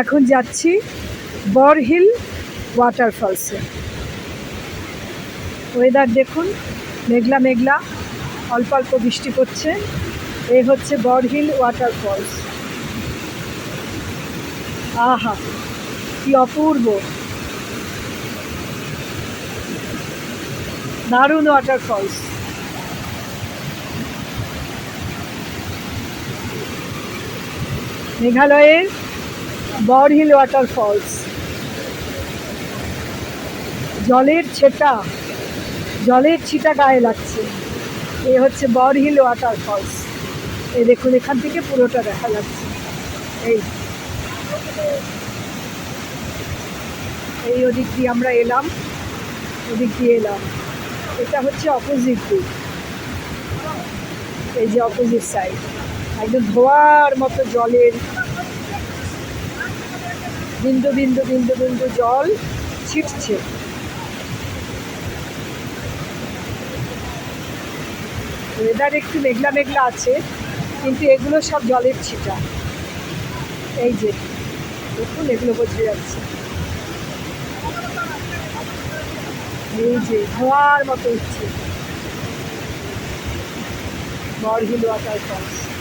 এখন যাচ্ছি বরহিল ওয়াটারফলসে। ওয়েদার দেখুন, মেঘলা মেঘলা, অল্প অল্প বৃষ্টি পড়ছে। এই হচ্ছে বরহিল ওয়াটারফলস। আহা, কি অপূর্ব। দারুণ ওয়াটারফলস। মেঘালয়ের বরহিল ওয়াটারফলস জলের ছেটা, জলের ছিটা গায়ে লাগছে। এ হচ্ছে বরহিল ওয়াটারফলস এই দেখুন, এখান থেকে পুরোটা দেখা যাচ্ছে। এই। এই ওদিক দিয়ে আমরা এলাম। ওদিক দিয়ে এলাম। এটা হচ্ছে অপোজিট দিক। এই যে অপোজিট সাইড একদম ধোয়ার মতো জলের বিন্দু বিন্দু বিন্দু বিন্দু, জল ছিটছে। ওয়েদার একটু মেঘলা মেঘলা আছে, কিন্তু এগুলো সব জলের ছিটা। এই যে, দেখুন এগুলো বোঝা যাচ্ছে। এই যে, ধোয়ার মতো উঠছে। বরহিল ওয়াটার ফলস